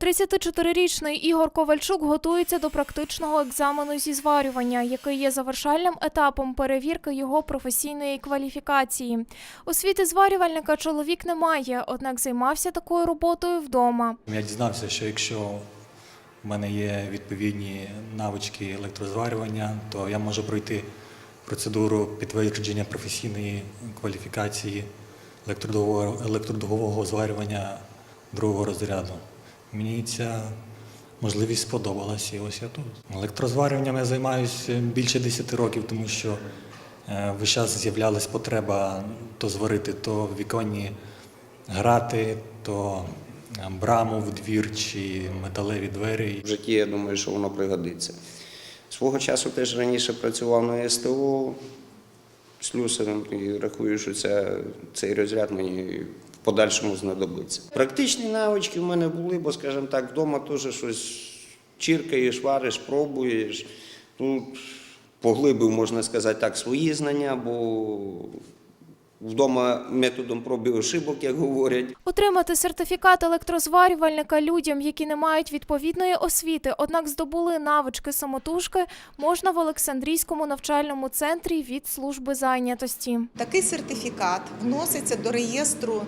34-річний Ігор Ковальчук готується до практичного екзамену зі зварювання, який є завершальним етапом перевірки його професійної кваліфікації. Освіти зварювальника чоловік не має, однак займався такою роботою вдома. Я дізнався, що якщо в мене є відповідні навички електрозварювання, то я можу пройти процедуру підтвердження професійної кваліфікації електродугового, зварювання другого розряду. Мені ця можливість сподобалася, і ось я тут. Електрозварюванням я займаюся більше 10 років, тому що е, весь час з'являлась потреба то зварити, то віконні грати, то е, браму в двір чи металеві двері. В житті я думаю, що воно пригодиться. Свого часу теж раніше працював на СТО слюсарем і рахую, що ця, цей розряд мені подальшому знадобиться. Практичні навички в мене були, бо, скажімо так, вдома теж щось чіркаєш, вариш, пробуєш. Тут поглибив, можна сказати так, свої знання, бо вдома методом проб і ошибок, як говорять. Отримати сертифікат електрозварювальника людям, які не мають відповідної освіти, однак здобули навички самотужки, можна в Олександрійському навчальному центрі від служби зайнятості. Такий сертифікат вноситься до реєстру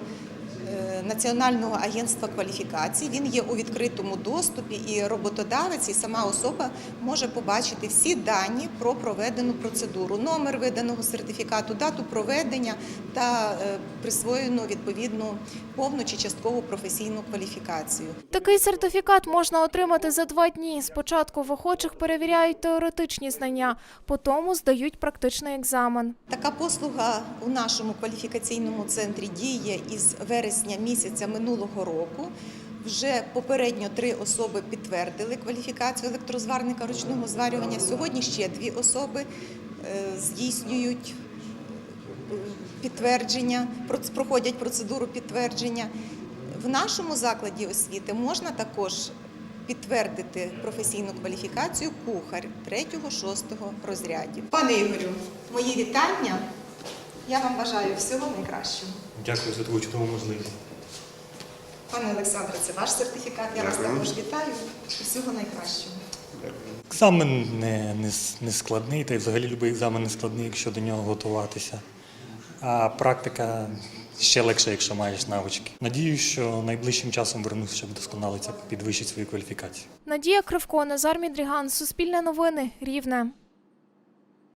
Національного агентства кваліфікацій. Він є у відкритому доступі, і роботодавець і сама особа може побачити всі дані про проведену процедуру, номер виданого сертифікату, дату проведення та е, присвоєну відповідну повну чи часткову професійну кваліфікацію. Такий сертифікат можна отримати за два дні. Спочатку в охочих перевіряють теоретичні знання, потім здають практичний екзамен. Така послуга у нашому кваліфікаційному центрі діє із вересня місяця минулого року. Вже попередньо три особи підтвердили кваліфікацію електрозварника ручного зварювання. Сьогодні ще дві особи е, здійснюють е, підтвердження, проходять процедуру підтвердження. В нашому закладі освіти можна також підтвердити професійну кваліфікацію кухар 3-6 розрядів. Пане Ігорю, мої вітання. Я вам бажаю всього найкращого. Дякую за таку чудову можливість. Пане Олександре, це ваш сертифікат. Я вас також вітаю. Всього найкращого. Екзамен не, не, не складний, та й взагалі будь-який екзамен не складний, якщо до нього готуватися. А практика ще легше, якщо маєш навички. Надію, що найближчим часом вернуся, щоб вдосконалитися, підвищити свою кваліфікацію. Надія Кривко, Назар Мідріган, Суспільне новини, Рівне.